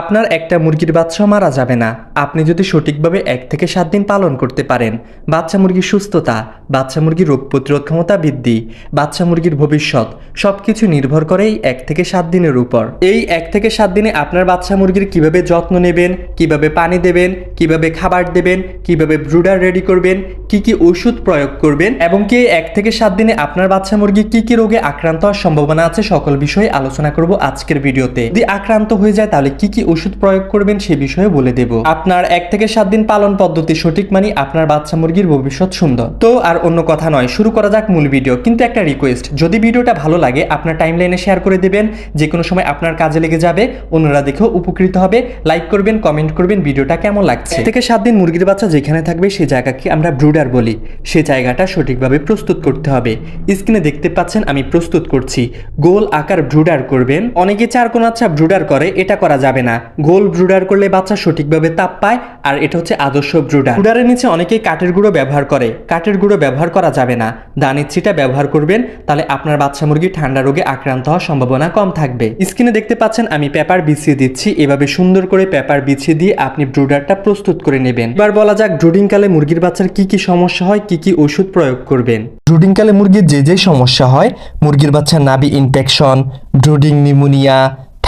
আপনার একটা মুরগির বাচ্চা মারা যাবে না। আপনি যদি সঠিকভাবে এক থেকে সাত দিন পালন করতে পারেন। বাচ্চা মুরগির সুস্থতা, বাচ্চা মুরগির রোগ প্রতিরোধ ক্ষমতা বৃদ্ধি, বাচ্চা মুরগির ভবিষ্যৎ সব কিছু নির্ভর করে এই এক থেকে সাত দিনের উপর। এই এক থেকে সাত দিনে আপনার বাচ্চা মুরগির কীভাবে যত্ন নেবেন, কীভাবে পানি দেবেন, কীভাবে খাবার দেবেন, কীভাবে ব্রুডার রেডি করবেন, কি কি ওষুধ প্রয়োগ করবেন এবং কি এক থেকে সাত দিনে আপনার বাচ্চা মুরগি কি কি রোগে আক্রান্ত হওয়ার সম্ভাবনা আছে সকল বিষয়ে আলোচনা করব আজকের ভিডিওতে। যদি আক্রান্ত হয়ে যায় তাহলে কি কি ওষুধ প্রয়োগ করবেন সে বিষয়ে বলে দেব। আপনার এক থেকে সাত দিন পালন পদ্ধতি সঠিক মানে আপনার বাচ্চা মুরগির ভবিষ্যৎ সুন্দর। তো আর অন্য কথা নয়, শুরু করা যাক মূল ভিডিও। কিন্তু একটা রিকোয়েস্ট যদি ভিডিওটা ভালো লাগে, আপনার টাইমলাইনে শেয়ার করে দেবেন, যে কোনো সময় আপনার কাজে লেগে যাবে, অন্যরা দেখেও উপকৃত হবে। লাইক করবেন কমেন্ট করবেন, ভিডিওটা কেমন লাগছে? থেকে সাত দিন মুরগির বাচ্চা যেখানে থাকবে সেই জায়গাকে আমরা ব্রুডার বলি। সে জায়গাটা সঠিকভাবে প্রস্তুত করতে হবে। স্ক্রিনে দেখতে পাচ্ছেন, আমি প্রস্তুত করছি। গোল আকার ব্রুডার করবেন। অনেকে চার কোন কোনাচ্ছা ব্রুডার করে, এটা করা যাবে না। গোল ব্রুডার করলে বাচ্চা সঠিকভাবে তাপ পায়, আর এটা হচ্ছে আদর্শ ব্রুডার। ব্রুডারের নিচে অনেকেই কাঠের গুঁড়ো ব্যবহার করে। কাঠের গুঁড়ো ব্যবহার করা যাবে না। দানের ছিটা ব্যবহার করবেন, তাহলে আপনার বাচ্চা মুরগি ঠান্ডা রোগে আক্রান্ত হওয়ার সম্ভাবনা কম থাকবে। স্ক্রিনে দেখতে পাচ্ছেন, আমি পেপার বিছিয়ে দিচ্ছি। এভাবে সুন্দর করে পেপার বিছিয়ে দিয়ে আপনি ব্রুডারটা প্রস্তুত করে নেবেন। এবার বলা যাক ব্রুডিং কালে মুরগির বাচ্চার কি কি সমস্যা হয়, কি কি ওষুধ প্রয়োগ করবেন। ব্রুডিং কালে মুরগির যে যে সমস্যা হয়, মুরগির বাচ্চার নাভি ইনফেকশন, ব্রুডিং নিউমোনিয়া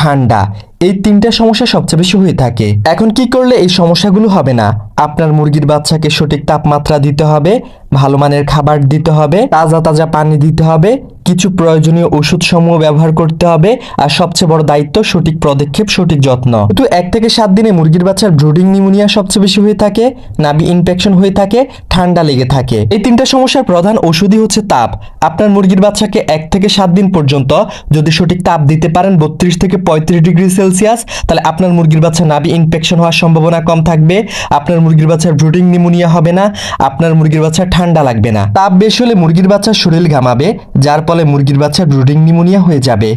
ঠান্ডা। এই তিনটা সমস্যা সবচেয়ে বেশি হয়ে থাকে। এখন কি করলে এই সমস্যাগুলো হবে না? আপনার মুরগির বাচ্চাকে সঠিক তাপমাত্রা দিতে হবে, ভালো মানের খাবার দিতে হবে, তাজা তাজা পানি দিতে হবে কিছু প্রয়োজনীয় ওষুধ সমূহ ব্যবহার করতে হবে, আর সবচেয়ে বড় দায়িত্ব সঠিক পদক্ষেপ, সঠিক যত্ন। কিন্তু এক থেকে সাত দিনে মুরগির বাচ্চার ব্রুডিং নিউমোনিয়া সবচেয়ে বেশি হয়ে থাকে, নাভি ইনফেকশন হয়ে থাকে, ঠান্ডা লেগে থাকে। এই তিনটা সমস্যার প্রধান ওষুধই হচ্ছে তাপ। আপনার মুরগির বাচ্চাকে এক থেকে সাত দিন পর্যন্ত যদি সঠিক তাপ দিতে পারেন বত্রিশ থেকে পঁয়ত্রিশ ডিগ্রি সেলসিয়াস, তাহলে আপনার মুরগির বাচ্চা নাভি ইনফেকশন হওয়ার সম্ভাবনা কম থাকবে, আপনার মুরগির বাচ্চার ব্রুডিং নিউমোনিয়া হবে না, আপনার মুরগির বাচ্চা ঠান্ডা লাগবে না। তাপ বেশি হলে মুরগির বাচ্চার শরীর ঘামাবে, যার ফলে মুরগির বাচ্চা ব্রুডিং নিমোনিয়া হয়ে যাবে।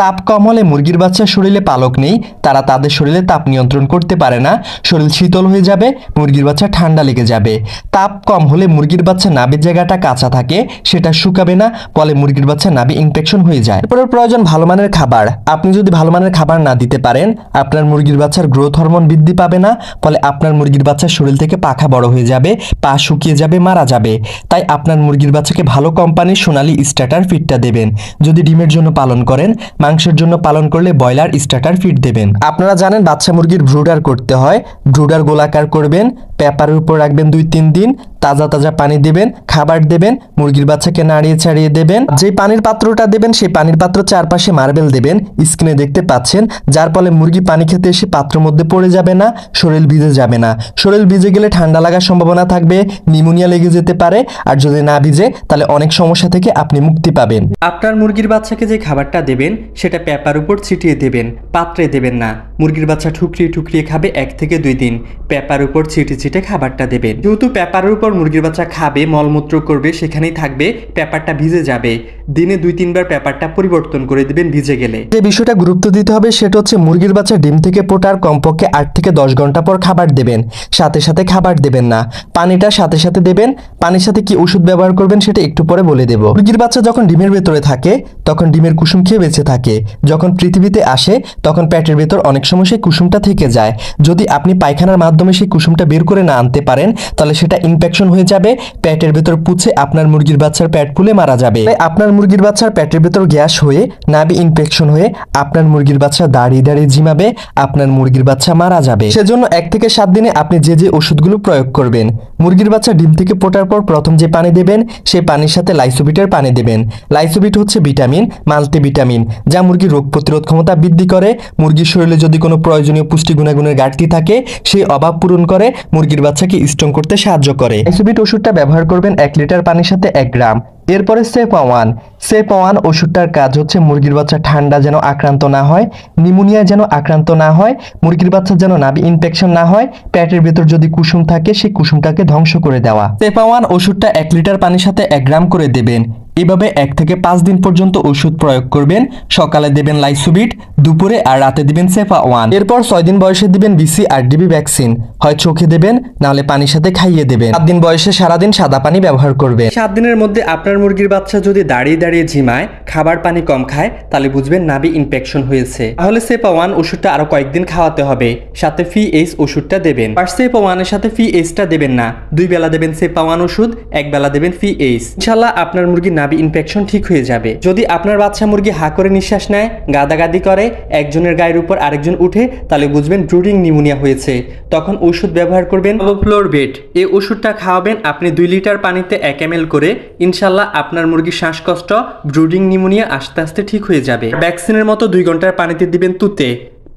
তাপ কম হলে মুরগির বাচ্চার শরীরে পালক নেই, তারা তাদের শরীরে তাপ নিয়ন্ত্রণ করতে পারে না, শরীর শীতল হয়ে যাবে, মুরগির বাচ্চা ঠান্ডা লেগে যাবে। তাপ কম হলে মুরগির বাচ্চা নাভির জায়গাটা কাঁচা থাকে, সেটা শুকাবে না, ফলে মুরগির বাচ্চা নাভি ইনফেকশন হয়ে যায়। এরপরে প্রয়োজন ভালো মানের খাবার। আপনি যদি ভালো মানের খাবার না দিতে পারেন, আপনার মুরগির বাচ্চার গ্রোথ হরমোন বৃদ্ধি পাবে না, ফলে আপনার মুরগির বাচ্চার শরীর থেকে পাখা বড় হয়ে যাবে, পা শুকিয়ে যাবে, মারা যাবে। তাই আপনার মুরগির বাচ্চাকে ভালো কোম্পানির সোনালি স্টার্টার ফিডটা দেবেন। যদি ডিমের জন্য পালন করেন মাংসের জন্য পালন করলে ব্রয়লার স্টার্টার ফিড দেবেন। আপনারা জানেন বাচ্চা মুরগির ব্রুডার করতে হয়। ব্রুডার গোলাকার করবেন। পেপারের উপর রাখবেন দুই তিন দিন, তাজা তাজা পানি দেবেন, খাবার দেবেন, মুরগির বাচ্চাকে নাড়িয়ে ছাড়িয়ে দেবেন। যে পানির পাত্রটা দেবেন, সেই পানির পাত্র চারপাশে মার্বেল দেবেন, স্ক্রিনে দেখতে পাচ্ছেন, যার ফলে মুরগি পানি খেতে এসে পাত্রের মধ্যে পড়ে যাবে না, শরীর ভিজে যাবে না। শরীর ভিজে গেলে ঠান্ডা লাগার সম্ভাবনা থাকবে নিউমোনিয়া লেগে যেতে পারে, আর যদি না ভিজে, তাহলে অনেক সমস্যা থেকে আপনি মুক্তি পাবেন। আপনার মুরগির বাচ্চাকে যে খাবারটা দেবেন, সেটা পেপার উপর ছিটিয়ে দেবেন, পাত্রে দেবেন না। মুরগির বাচ্চা ঠুকরিয়ে ঠুকরিয়ে খাবে এক থেকে দুই দিন। পেপার উপর ছিটে ছিটে খাবারটা দেবেন যেহেতু পেপারের উপর মুরগির বাচ্চা খাবে, মলমূত্র করবে, সেখানেই থাকবে, পেপারটা ভিজে যাবে। দিনে দুই তিনবার পেপারটা পরিবর্তন করে দিবেন ভিজে গেলে। যে বিষয়টা গুরুত্ব দিতে হবে, সেটা হচ্ছে মুরগির বাচ্চা ডিম থেকে পোটার কমপক্ষে আট থেকে দশ ঘণ্টা পর খাবার দেবেন। সাথে সাথে খাবার দেবেন না। পানিটা সাথে সাথে দেবেন। পানির সাথে কি ওষুধ ব্যবহার করবেন, সেটা একটু পরে বলে দেব। মুরগির বাচ্চা যখন ডিমের ভেতরে থাকে, তখন ডিমের কুসুম খেয়ে বেঁচে থাকে। যখন পৃথিবীতে আসে, তখন পেটের ভেতর অনেক সময় সেই কুসুমটা থেকে যায়। যদি আপনি পায়খানার মাধ্যমে সেই কুসুমটা বের করে না আনতে পারেন, তাহলে সেটা ইনফেকশন হয়ে যাবে, পেটের ভেতর পুছে আপনার মুরগির বাচ্চার পেট ফুলে মারা যাবে। আপনার মুরগির বাচ্চার পেটের ভেতর গ্যাস হয়ে, নাভি ইনফেকশন হয়ে আপনার মুরগির বাচ্চা দাঁড়িয়ে দাঁড়িয়ে জিমাবে আপনার মুরগির বাচ্চা মারা যাবে। সেজন্য এক থেকে সাত দিনে আপনি যে যে ওষুধগুলো প্রয়োগ করবেন, মুরগির বাচ্চা ডিম থেকে পোটার পর প্রথম যে পানি দেবেন সেই পানির সাথে লাইসোবিটের পানি দেবেন। লাইসোবিট হচ্ছে ভিটামিন মাল্টিভিটামিন যা মুরগির রোগ প্রতিরোধ ক্ষমতা বৃদ্ধি করে, মুরগির শরীরে যদি কোনো প্রয়োজনীয় পুষ্টি গুণাগুণের ঘাটতি থাকে সেই অভাব পূরণ করে, মুরগির বাচ্চাকে স্ট্রং করতে সাহায্য করে। লাইসোবিট ওষুধটা ব্যবহার করবেন এক লিটার পানির সাথে এক গ্রাম। এরপরে সেপা ওয়ান সেপা ওয়ান ওষুধটার কাজ হচ্ছে মুরগির বাচ্চা ঠান্ডা যেন আক্রান্ত না হয়, নিমোনিয়া যেন আক্রান্ত না হয়, মুরগির বাচ্চা যেন নাভি ইনফেকশন না হয়, পেটের ভেতর যদি কুসুম থাকে সেই কুসুমটাকে ধ্বংস করে দেওয়া। সেপা ওয়ান ওষুধটা এক লিটার পানির সাথে এক গ্রাম করে দেবেন। এভাবে এক থেকে পাঁচ দিন পর্যন্ত ওষুধ প্রয়োগ করবেন, সকালে দেবেন লাইসুবিট, দুপুরে আর রাতে দিবেন সেফা ওয়ান। এরপর ছয় দিন বয়সে দিবেন বিসি আর ডিবি ভ্যাকসিন। হয় চোখে দেবেন, নাহলে পানির সাথে খাইয়ে দেবেন। সাত দিন বয়সে সারাদিন সাদা পানি ব্যবহার করবেন। সাত দিনের মধ্যে আপনার মুরগির বাচ্চা যদি দাঁড়িয়ে দাঁড়িয়ে ঝিমায়, খাবার পানি কম খায়, তাহলে বুঝবেন নাভি ইনফেকশন হয়েছে। তাহলে সেপা ওয়ান ওষুধটা আরও কয়েকদিন খাওয়াতে হবে, সাথে ফি এইচ ওষুধটা দেবেন। আর সেপা ওয়ানের সাথে ফি এইচটা দেবেন না, দুই বেলা দেবেন সেপা ওয়ান ওষুধ, এক বেলা দেবেন ফি এইচ। ইনশাল্লাহ আপনার মুরগির নাভি ইনফেকশন ঠিক হয়ে যাবে। যদি আপনার বাচ্চা মুরগি হা করে নিঃশ্বাস নেয়, গাদাগাদি করে, একজনের গায়ের উপর আরেকজন উঠে, তাহলে বুঝবেন ব্রুডিং নিউমোনিয়া হয়েছে। তখন ওষুধ ব্যবহার করবেন। ফ্লোরবেট এই ওষুধটা খাওয়াবেন আপনি দুই লিটার পানিতে এক এম করে, ইনশাল্লাহ আপনার মুরগির শ্বাসকষ্ট ব্রুডিং নিউমোনিয়া আস্তে আস্তে ঠিক হয়ে যাবে। ভ্যাকসিনের মতো দুই ঘণ্টার পানিতে দিবেন তুতে।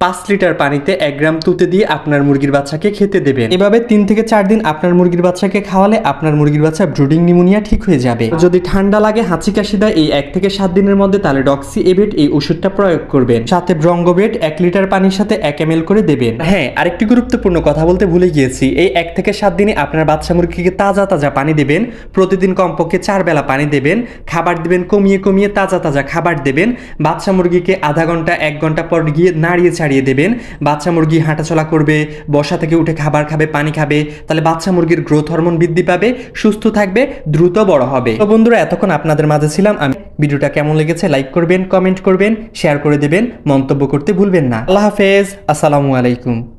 পাঁচ লিটার পানিতে এক গ্রাম তুতে দিয়ে আপনার মুরগির বাচ্চাকে খেতে দেবেন। এভাবে তিন থেকে চার দিন আপনার মুরগির বাচ্চাকে খাওয়ালে আপনার মুরগির বাচ্চা ব্রুডিং নিমোনিয়া ঠিক হয়ে যাবে। যদি ঠান্ডা লাগে, হাঁচি কাশি দেয়, এই এক থেকে সাত দিনের মধ্যে তাহলে ডক্সি এবেট এই ওষুধটা প্রয়োগ করবেন। সাথে ব্রঙ্গোবেট এক লিটার পানির সাথে এক এম করে দেবেন। হ্যাঁ আরেকটি গুরুত্বপূর্ণ কথা বলতে ভুলে গিয়েছি। এই এক থেকে সাত দিনে আপনার বাচ্চা মুরগিকে তাজা তাজা পানি দেবেন। প্রতিদিন কমপক্ষে চার বেলা পানি দেবেন। খাবার দেবেন, কমিয়ে কমিয়ে তাজা তাজা খাবার দেবেন। বাচ্চা মুরগিকে আধা ঘণ্টা, এক ঘণ্টা পর গিয়ে নাড়িয়ে ছাড়িয়ে দেবেন। বাচ্চা মুরগি হাঁটাচলা করবে, বসা থেকে উঠে খাবার খাবে, পানি খাবে, তাহলে বাচ্চা মুরগির গ্রোথ হরমোন বৃদ্ধি পাবে, সুস্থ থাকবে, দ্রুত বড় হবে। তো বন্ধুরা, এতক্ষণ আপনাদের মাঝে ছিলাম, আমি ভিডিওটা কেমন লেগেছে লাইক করবেন, কমেন্ট করবেন, শেয়ার করে দেবেন, মন্তব্য করতে ভুলবেন না। আল্লাহ হাফেজ, আসসালামু আলাইকুম।